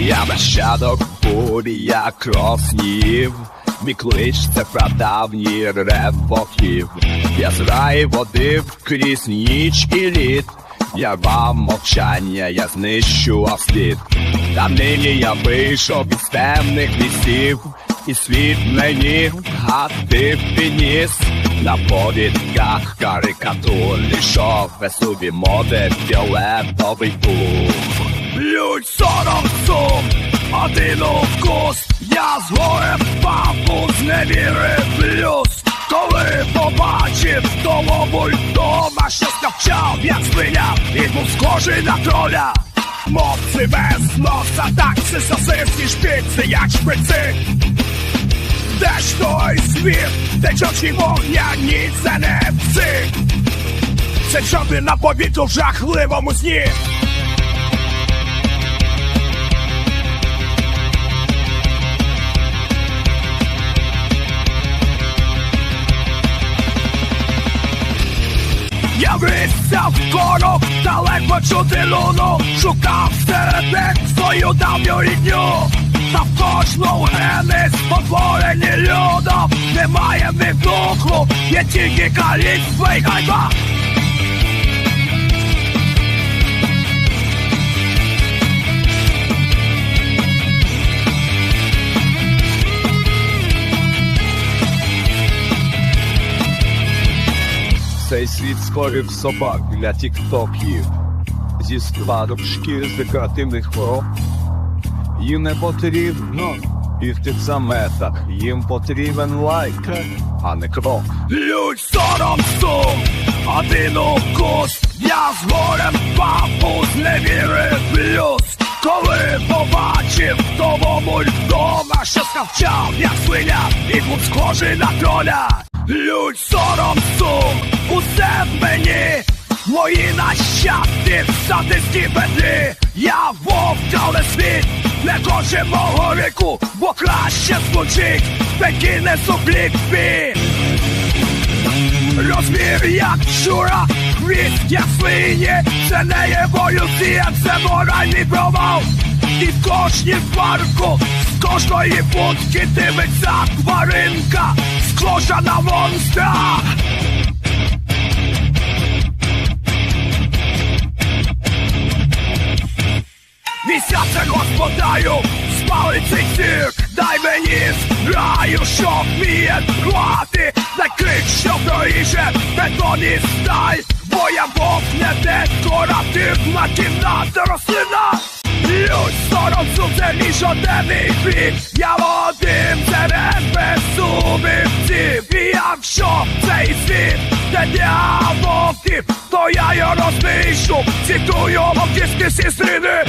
Я нащадок бурі, я кроснів. Мій клич це прадавній рев боків. Я з водив крізь ніч і лід. Я вам мовчання, я знищував слід. Та нині я вийшов із темних лісів, і світ мені гати підніс. На повідках карикатур лішов веселі моди фіолетовий пух. Людь сором сум, один укус, я з горем папу зневірив плюс. Коли побачив того бульдога, що скавчав, як свиня, і був схожий на троля. Мовці без носа, так це сосиски шпиці, як шпици. Де ж той світ, де чорчі вогняні, це не пси. Це чорти на повітрю в жахливому сні. Я висся в корок, далеко чути луну, шукав серед них свою давню рідню. Та в кожному гени спотворені людом. Немає них духу, є тільки каліцтво й ганьба Цей світ створив собак для тіктоків. Зі складок шкір з декоративних хвороб. Їм не потрібно бігти в заметах, їм потрібен лайк, а не крок. Людь сором сум, один укус. Я з горем папу зневірив плюс Коли побачив того мультома, що скавчав, як свиня, і був схожий на троля. Людь сором сум, усе в мені Мої нащадки в садистій петлі. Я вовк, але світ. Не хоче мого віку, бо краще звучить, таки не бій Розмір як щура, хвіст як свині, це не еволюція, це моральний провал. І в кожній парку, з кожної будки дивиться тваринка, схожа на монстра. Місяця господарю, спали цей цирк, дай мені граю, що вміє рвати, закрик, що проріже бетон і сталь, бо я вовк не декоративна кімната рослина. Людь сором сумцеві щоденний хліб Я один серед безсумівців І якщо цей світ? Не для вовків То я його знищу, цітую мовківські всі сини.